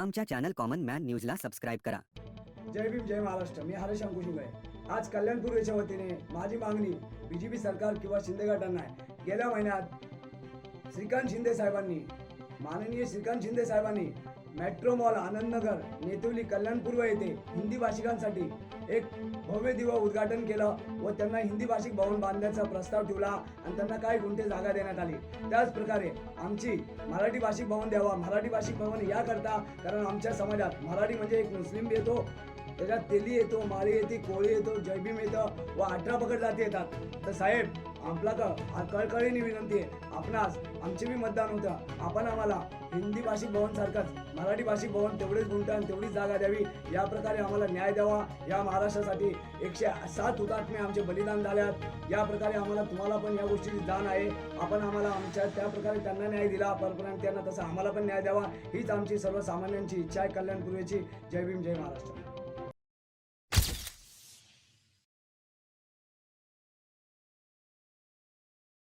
आमच्या channel common Man न्यूजला subscribe करा. जय भीम जय महाराष्ट्र. मी हरेश अंकुशिंग आज आज कल्याणपूर्वेच्या वतीने माझी मागणी बीजेपी सरकार किंवा शिंदे गटांना आहे. गेल्या महिन्यात श्रीकांत शिंदे साहेबांनी माननीय श्रीकांत शिंदे साहेबांनी मेट्रो मॉल आनंदनगर नेतुली कल्याणपूर्व येथे हिंदी भाषिकांसाठी एक भव्य दिव्य उद्घाटन केलं व त्यांना हिंदी भाषिक भवन बांधण्याचा प्रस्ताव ठेवला आणि त्यांना काही गुंठे जागा देण्यात आली? त्याचप्रकारे आमची मराठी भाषिक भवन द्यावा. मराठी भाषिक भवन याकरता कारण आमच्या समाजात मराठी म्हणजे एक मुस्लिम येतो. त्याच्यात तेली येतो माळी येते कोळी येतो जैबीम येतं व अठरा पकड जाती येतात. तर साहेब आपला तर आ- कळकळीने विनंती आहे. आपणास आमचे बी मतदान होतं. आपण आम्हाला हिंदी भाषिक भवन सारखंच मराठी भाषिक भवन तेवढेच गुंठ आणि तेवढीच जागा द्यावी. या प्रकारे आम्हाला न्याय द्यावा. या महाराष्ट्रासाठी एकशे सात हुतात्मे आमचे बलिदान झाल्यात. या प्रकारे आम्हाला तुम्हाला पण या गोष्टीची जाण आहे. आपण आम्हाला आमच्या त्या प्रकारे त्यांना न्याय दिला. परपर्यंत त्यांना तसं आम्हाला पण न्याय द्यावा. हीच आमची सर्वसामान्यांची इच्छा आहे. कल्याणपूर्वेची. जय भीम जय महाराष्ट्र.